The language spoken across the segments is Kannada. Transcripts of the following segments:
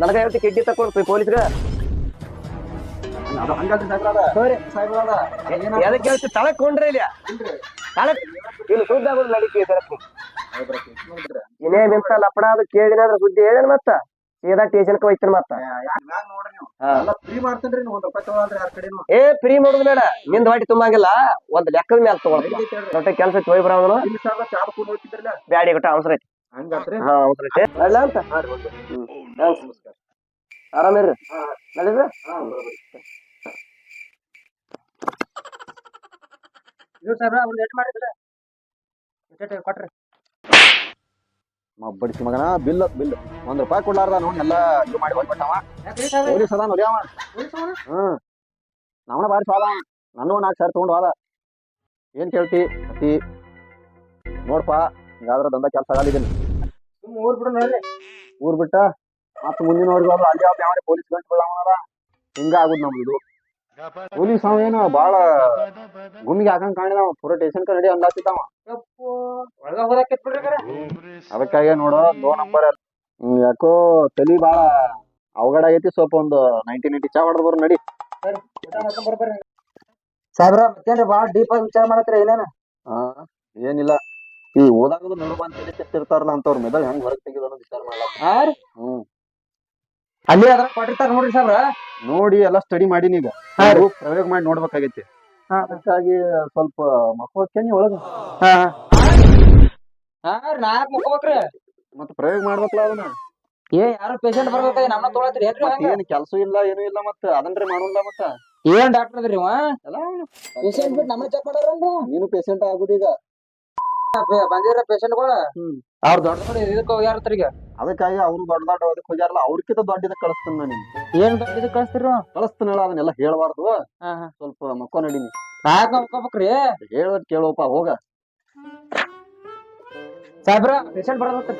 ನನಗ ಹೇಳ್ತಿ ಕಿಡ್ನಿ ತಕೊಂಡ್ರಿ ಪೊಲೀಸ್ಗ? ಎದಕ್ಕೆ ಹೇಳ್ತಿ ತಳಕ್ ಕೊಂಡ್ರಿ ಇಲ್ಲ ತಳಕ್ ಇಲ್ಲಿ ಸುದ್ದಿ ಆಗೋದು ಲಪಡ ಅದು? ಕೇಳಿದ್ರೆ ಸುದ್ದಿ ಹೇಳೇನ್ ಮತ್ತ. ಸೀದಾ ಟೇಷನ್ಕ ಹೋಯ್ತಾನ ಮತ್ತ. ಏ ಫ್ರೀ ಮಾಡುದು ಬೇಡ. ನಿಂದ ಹೊಟ್ಟಿ ತುಂಬಂಗಿಲ್ಲ. ಒಂದ್ ಲೆಕ್ಕದ ಮೇಲೆ ತಗೊಳ್ತೀನಿ ದೊಡ್ಡ ಕೆಲಸ ಹೋಗಿ ಬರೋನು ಬ್ಯಾಡಿ ಕೊಟ್ಟ ಅವಸರ ಐತಿ. ಹಾ ಅವಸರ ಐತಿ. ಅಂತ ಹಾ ರೀ, ಒಂದು. ನಮಸ್ಕಾರ ಆರಾಮಿರ್ರಿ ನಡೀರಿ ಹಾ, ಬರೋಬ್ಬರಿ. ಕೊಟ್ರಿ? ಮಗನ ಬಿಲ್ ಬಿಲ್. ಒಂದ್ ರೂಪಾಯಿ ಕೊಡ್ಲಾರ್ದ ನೋಡಿ ಎಲ್ಲ ಇದು ಮಾಡಿ ಹೋಗ್ಬಿಟ್ಟವ. ಪೊಲೀಸ್ ಅದಾನ ನೋಡಿ ಅವ. ಹ್ಮ್. ನಾವನ ಬಾರಿ ಸಾಲ. ನಾನು ನಾಲ್ಕು ಸಾವಿರ ತಗೊಂಡು ಹೋದ. ಏನ್ ಕೇಳ್ತಿ? ಅತಿ ನೋಡ್ಪ ಹಿಂಗಾದ್ರ ದಂಧ ಕೆಲಸ ಆಗಲಿದ್ದೀನಿ ಊರ್ ಬಿಡು ನೋಡ್ರಿ. ಊರ್ ಬಿಟ್ಟ? ಮತ್ತ ಮುಂದಿನವ್ರಿಗೆ ಅವ್ರು ಅಲ್ಲಿ ಯಾವ ಯಾವ ಪೊಲೀಸ್ ಗಂಟು ಬೀಳವನಾರ ಹಿಂಗ ಆಗುದ್ ನಮ್ದು ಇದು. ಪೊಲೀಸ್ ಅವ ಏನ ಬಾಳ ಗುಮ್ಮಿಗೆ ಹಾಕಂಗ್ ಕಾಣಿದ ಪೂರ ಟೇಷನ್ ಕ ನಡಿ ಅಂದಾತಿದ್ದಾವ ಅದಕ್ಕಾಗಿ ನೋಡು ಲೋ ನಂಬರ್ ಯಾಕೋ ತಲಿ ಬಾಳ ಅವಘಡ ಆಗೈತಿ ಸ್ವಲ್ಪ ಒಂದು ನೈನ್ಟಿ ನೈಂಟಿ ಚಾ ಹೊಡೆದ್ ಬರ್ ನಡಿ. ಸಾಹೇಬ್ರ ಮತ್ತೇನ್ರಿ ಬಾಳ ಡೀಪ್ ಆಗಿ ವಿಚಾರ ಮಾಡತ್ರ ಏನೇನ? ಏನಿಲ್ಲ. ಈ ಓದಾಗದು ನೋಡುವ ಅಂತ ಹೇಳಿ ಕೆಟ್ಟಿರ್ತಾರಲ್ಲ ಅಂತವ್ರ ಮೆದಳು ಹೆಂಗ್ ಹೊರಗೆ ತೆಗೆದು ವಿಚಾರ ಮಾಡಲ್ಲ ಹ್ಮ್. ಅಲ್ಲಿ ಅದ್ರ ಕೊಟ್ಟಿರ್ತಾರ ನೋಡ್ರಿ ಸರ್ ನೋಡಿ ಎಲ್ಲ ಸ್ಟಡಿ ಮಾಡೀನಿ ಈಗ. ಹಾ ರೀ. ಅದು ಪ್ರಯೋಗ ಮಾಡಿ ನೋಡ್ಬೇಕಾಗೈತಿ. ಹಾ. ಅದಕ್ಕಾಗಿ ಸ್ವಲ್ಪ ಮಕ್ಕಳಕ್ಕೇನಿ ಒಳಗ. ಹಾ. ಹಾ ರೀ ಮತ್ತ ಪ್ರಯೋಗ ಮಾಡ್ಬೇಕಲ್ಲ ಅದನ್ನ? ಏ ಯಾರು ಪೇಷಂಟ್ ಬರ್ಬೇಕಾಗಿ ನಮ್ಮನ್ನ ತೊಗೊಳತ್ರಿ. ಮತ್ತ್ ಏನ್ ಕೆಲಸ ಇಲ್ಲ ಏನು ಇಲ್ಲ ಮತ್ತ. ಅದನ್ರಿ ಮಾಡೋಲ್ಲ ಮತ್ತ. ಏನ್ ಡಾಕ್ಟರ್ ಅದ್ರಿ ಇವ? ಎಲ್ಲ ಪೇಷಂಟ್ ಬಿಟ್ಟು ನಮ್ಮನ್ನ ಚೆಕ್ ಮಾಡಾರಲ್ರಿ? ನೀನು ಪೇಷಂಟ್ ಆಗುದೀಗ ಬಂದಿರ ಪೇಷಂಟ್ಗಳು ಹ್ಮ್. ಅವ್ರ ದೊಡ್ಡ ದೊಡ್ಡ ಇದಕ್ಕೆ ಹೋಗ್ಯಾರ ಈಗ. ಅದಕ್ಕಾಗಿ ಅವ್ರು ದೊಡ್ಡ ದೊಡ್ಡ ಅದಕ್ಕೆ ಹೋಗ್ಯಾರಲ್ಲ ಅವ್ರಕ್ಕಿಂತ ದೊಡ್ಡ ಇದಕ್ಕೆ ಕಳಿಸ್ತೀನಿ ನಾನು ಏನ್ ದೊಡ್ಡ ಇದಕ್ಕೆ ಕಳಿಸ್ತಿರ? ಕಳಿಸ್ತೀನಲ್ಲ ಅದನ್ನೆಲ್ಲ ಹೇಳಬಾರ್ದು. ಹಾ ಹಾ. ಸ್ವಲ್ಪ ಮಕ್ಕೋ ನಡೀನಿ ಯಾಕೆ ಮುಕ್ಕೋಬೇಕ್ರಿ? ಹೇಳೋದ್ ಕೇಳೋಪ ಹೋಗ. ಸಾಹೇಬ್ರ ಪೇಷಂಟ್ ಬರತ್ತ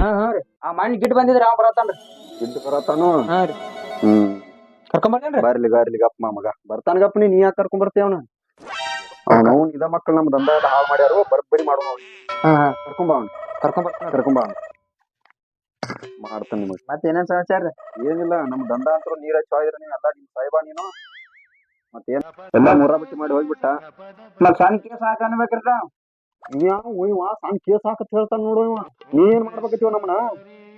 ಹಾ ಹಾ ರೀ. ಆ ಮಣ್ಣು ಗಿಟ್ ಬಂದಿದ್ರಿ ಅವ ಬರತ್ತಾನ್ರಿ. ಗಿಡ್ ಬರತಾನು ಹಾ ರೀ. ಹ್ಮ್. ಕರ್ಕೊಂಬರ್ಲೇನ್ರಿ ಬರ್ಲಿ ಬರ್ಲಿ ಗಪ್ಪ ಮಗ. ಬರ್ತಾನ ಗಪ್ಪ ನೀ ನೀ ಯಾಕೆ ಕರ್ಕೊಂಡ್ ಬರ್ತೀಯ ಅವನ ನಾವು ಇದ ಮಕ್ಕಳು ನಮ್ ದಂಧ ಎಲ್ಲ ಹಾಳು ಮಾಡ್ಯಾರು ಬರ್ಬರಿ ಮಾಡೋಣ ಹಾ ಹಾ. ಕರ್ಕೊಂಬ ಅವ್ನು. ಕರ್ಕೊಂಬ ಕರ್ಕೊಂಬ ಅವ್ನು. ಮಾಡ್ತಾನೆ ನಿಮಗೆ. ಮತ್ತೆ ಏನೇನ್ ಸಮಾಚಾರ? ರೀ ಏನಿಲ್ಲ ನಮ್ ದಂಧ ಅಂತೂ ನೀರ ಚಾಯ್ದ್ರ ನೀವು ಎಲ್ಲ ನಿಮ್ ಸಾಯ್ಬಾ ನೀನು. ಮತ್ತೇನ್? ಎಲ್ಲ ಮೂರ ಬಿಟ್ಟು ಮಾಡಿ ಹೋಗ್ಬಿಟ್ಟ. ಮತ್ ಸಣ್ಣ ಕೇಸ್ ಹಾಕ ಅನ್ಬೇಕ್ರಿ ನಾವ್ ಯಾವ ಇವ ಸಣ್ಣ ಕೇಸ್ ಹಾಕತ್ ಹೇಳ್ತಾನ ನೋಡು ಇವ ನೀ ಏನ್ ಮಾಡ್ಬೇಕತ್ತೀವ ನಮ್ಮನ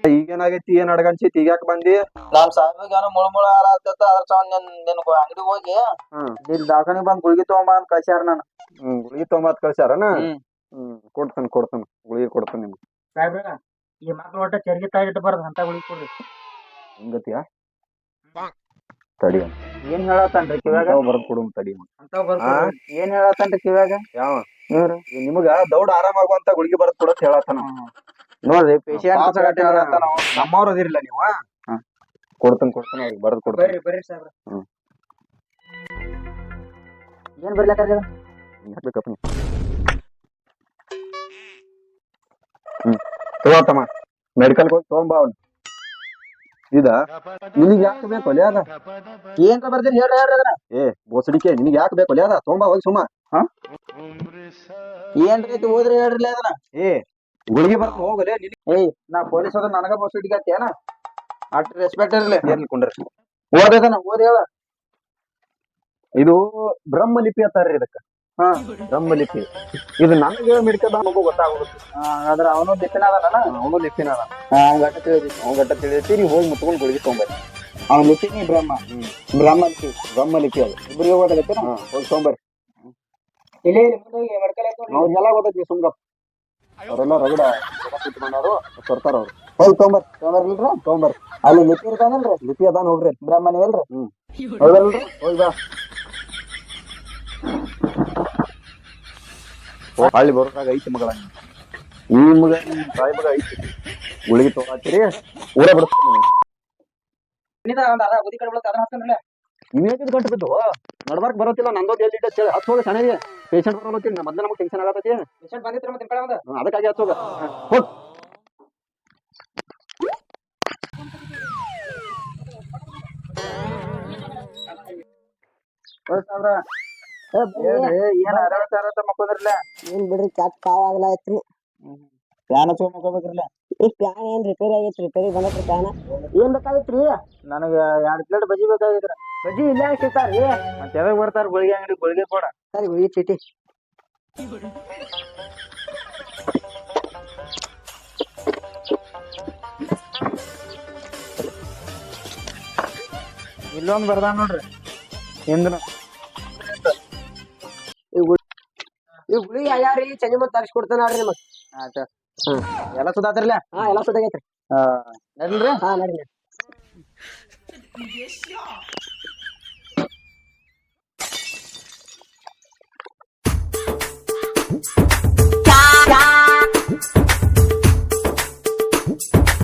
ಈಗೇನಾಗೈತಿ ಏನ್ ಅಡಗನ್ಸೈತಿ ಈಗ ಯಾಕೆ ಬಂದಿ? ನಮ್ ಸಾಹೇಬ್ರಿಗೆ ಏನೋ ಮುಳ ಮುಳ ಆಡತ್ತ ಅದ್ರ ಸಂಬಂಧ ನಿನ್ ನಿನ್ ಅಂಗಡಿ ಹೋಗಿ ಹ್ಮ್. ಇಲ್ಲಿ ದವಾಖಾನೆ ಬಂದ್ ಗುಳಿಗೆ ತಗೊಂಬಾ ಅಂತ ಕಳ್ಸ್ಯಾರ ನಾನು. ಹ್ಮ್ ಗುಳಿಗೆ ತೊಂಬತ್ ಕಳ್ಸ್ಯಾರನ ಹ್ಮ್. ಹ್ಮ್ ಕೊಡ್ತಾನ ಕೊಡ್ತಾನ ಗುಳಿಗೆ ಕೊಡ್ತಾನ ನಿಮ್ಗೆ. ಸಾಹೇಬ್ರ ಈ ಮಕ್ಳು ಒಟ್ಟ ಚರ್ಗಿ ತಾಯಿ ಇಟ್ಬಾರ್ದು ಅಂತ ಗುಳಿಗೆ ಕೊಡ್ರಿ. ಹಿಂಗತಿಯ? ತಡಿ ಏನ್ ಹೇಳತ್ತನ್ರಿ ಕಿವ್ಯಾಗ? ಬರ್ದ್ ಕೊಡು ತಡಿ ಅಂತ. ಆ? ಏನ್ ಹೇಳತ್ತನ್ರಿ ಕಿವ್ಯಾಗ? ಯಾವ? ನಿಮಗ ದೌಡ್ ಆರಾಮಾಗುವಂತ ಗುಳಿಗೆ ಬರತ್ ಕೊಡತ್ ಹೇಳತ್ತಾನ. ನೋಡ್ರಿ ಪೇಷಂಟ್ ನಮ್ಮವ್ರ ಅದಿರಲ್ಲ ನೀವ? ಕೊಡ್ತಾನ ಕೊಡ್ತಾನ ಅವ್ರಿಗೆ ಬರದ್ ಕೊಡ್ತಾನ. ಏನ್ ಬರ್ಲತ್ತಾರ ಹಾಕ್ಬೇಕಪ್ಪ ಹ್ಮ್ ತಗೋತಮ್ಮ ಮೆಡಿಕಲ್ ಹೋಗಿ ತಗೊಂಬ ಅವ್ನು. ಇದ? ನಿನಗ್ ಯಾಕೆ ಬೇಕು ಒಲೆ ಅದ? ಏನ್ ಬರ್ತೀನಿ ಹೇಳ್ರಿ ಹೇಳ್ರಿ ಅದನ್ನ. ಏ ಬೋಸಡಿಕೆ ನಿನಗ್ ಯಾಕೆ ಬೇಕು ಒಲೆ ಅದ? ತಗೊಂಬ ಹೋಗಿ ಸುಮ್ಮ. ಏನ್ ರೀತಿ ಹೋದ್ರಿ ಹೇಳ್ರಿ ಅದನ್ನ? ಏ ಗುಳಿಗೆ ಬರ್ತ ಹೋಗಲೇ ಏಯ್ ನಾ ಪೊಲೀಸ್ ಅದ ನನಗ ಬಸ್ ಹಿಡಿಗತ್ತೇನ ಅಟ್ ರೆಸ್ಪೆಕ್ಟ್ ಇರ್ಲಿ. ಏನ್ ಕುಂಡ್ರಿ? ಓದದನ ಓದ್ ಹೇಳ. ಇದು ಬ್ರಹ್ಮಲಿಪಿ ಅಂತಾರ್ರಿ ಇದಕ್ಕ. ಹಾ. ಬ್ರಹ್ಮಲಿಪಿ. ಇದು ನನಗೆ ಮಿಡ್ಕದ ಮಗು ಗೊತ್ತಾಗುತ್ತೆ ಆದ್ರೆ ಅವನು ಲಿಪಿನ ಅದನ ಅವನು ಲಿಪಿನ ಅದ ಅವ್ನ ಗಟ್ಟ ತಿಳಿದಿ ಅವ್ನ ಗಟ್ಟ ತಿಳಿಯತಿ ನೀವು ಹೋಗಿ ಮುತ್ಕೊಂಡು ಗುಳಿಗೆ ತೊಗೊಂಬರಿ ಅವ್ನ ಲಿಪಿನಿ ಬ್ರಹ್ಮ. ಬ್ರಹ್ಮ ಲಿಪಿ ಬ್ರಹ್ಮಲಿಪಿ ಅದು. ಇಬ್ರಿಗೆ ಓದಾಗತ್ತೇನ ಹಾ ಹೋಗಿ ಇಲ್ಲಿ ಇಲ್ಲಿ ಮುಂದೆ? ಹೋಗಿ ಮೆಡ್ಕಲ್ ಆಯ್ತು ನೋಡ್ರಿ. ಅವ್ರಿಗೆಲ್ಲ ಗೊತ್ತೈತಿ ಸುಮ್ಗಪ್ಪ ಅವರೆಲ್ಲ ರಗಡ ಕೂತ್ ಮಾಡಾರು ತರ್ತಾರ ಅವ್ರು. ಹೋಗಿ ತಗೊಂಬರ್ ತೊಗೊಂಬರ್ಲಿಲ್ರಿ ತಗೊಂಬರ್ ಅಲ್ಲಿ ಲಿಪಿ ಇರ್ತಾನಲ್ರಿ? ಲಿಪಿ ಅದಾನ ಹೋಗ್ರಿ. ಬ್ರಹ್ಮ ನೀವಲ್ರಿ ಹ್ಮ್. ಹೌದಲ್ರಿ? ಹೋಗಿ ಬಾ. ಹಳ್ಳಿ ಬರೋದಾಗ ಐತಿ ಮಗಳ ಈ ಮಗ ತಾಯಿ ಮಗ ಐತಿ. ಗುಳಿಗೆ ತಗೊಳತ್ತೀರಿ ಊರ ಬಿಡಿಸ್ತೀನಿ. ಇನ್ನಿದ ಒಂದ್ ಅದ ಕಡೆ ಬೀಳತ್ತ ಅದನ್ನ ಹಾಕ್ತಾನಲ್ಲ ನೀವೇಕಿದ್ ಗಂಟು ಬಿದ್ದು. ನಡ್ಬಾರ್ಕ್ ಬರೋತಿಲ್ಲ ನಂದೊಂದು ಎಲ್ಲಿ ಹತ್ತು ಹೋಗ ಚೆನ್ನಾಗಿ ಪೇಷಂಟ್ ಬರೋಲತ್ತೀನಿ ಮೊದ್ಲು ನಮಗೆ ಟೆನ್ಷನ್ ಆಗತ್ತೈತಿ. ಪೇಷಂಟ್ ಬಂದಿತ್ರ ಮತ್ತೆ ಒಂದ ಅದಕ್ಕಾಗಿ ಹತ್ತು ಹೋಗ. ಏನ್ ಅರವತ್ತ ಅರವತ್ತ ಮಕ್ಕೋದ್ರಲ್ಲ ಏನ್ ಬಿಡ್ರಿ ಕ್ಯಾಟ್ ಕಾವ್ ಆಗ್ಲಾಯ್ತ್ರಿ ಫ್ಯಾನ್ ಹಚ್ಕೊಂಡ್ ಮಕ್ಕೋಬೇಕ್ರಲ್ಲ? ಈ ಪ್ಲಾನ್ ಏನ್ ರಿಪೇರಿ ಆಗೈತಿ ರಿಪೇರಿ ಬಂದತ್ರಿ ಪ್ಲಾನ್ ಏನ್ ಬೇಕಾಗಿತ್ರಿ? ನನಗೆ ಎರಡ್ ಪ್ಲೇಟ್ ಬಜಿ ಬೇಕಾಗಿದ್ರ ಬಜ್ಜಿ ಇಲ್ಲ ಸಿಗ್ತಾರ್ರಿ ಮತ್ತೆ ಯಾವಾಗ ಬರ್ತಾರ ಗುಳಿಗೆ ಅಂಗಡಿ ಗುಳಿಗೆ ಕೊಡ. ಸರಿ ಗುಳಿಗೆ ಚೀಟಿ. ಇಲ್ಲೊಂದ್ ಬರ್ದ ನೋಡ್ರಿ. ಹಿಂದನು ಈ ಗುಳಿ ಯಾರ್ಯಾರಿ ಚಂದಿ ಮತ್ ತರಿಸಿ ಕೊಡ್ತಾನ ನೋಡ್ರಿ ನಿಮಗ್. ಆತ ಎಲ್ಲ ಸುಧಾತಿರ್ಲ ಹಾ ಎಲ್ಲಾ ಹಾ ನಡ್ರಿ. ಹಾ ನಡ್ರಿ. Oops.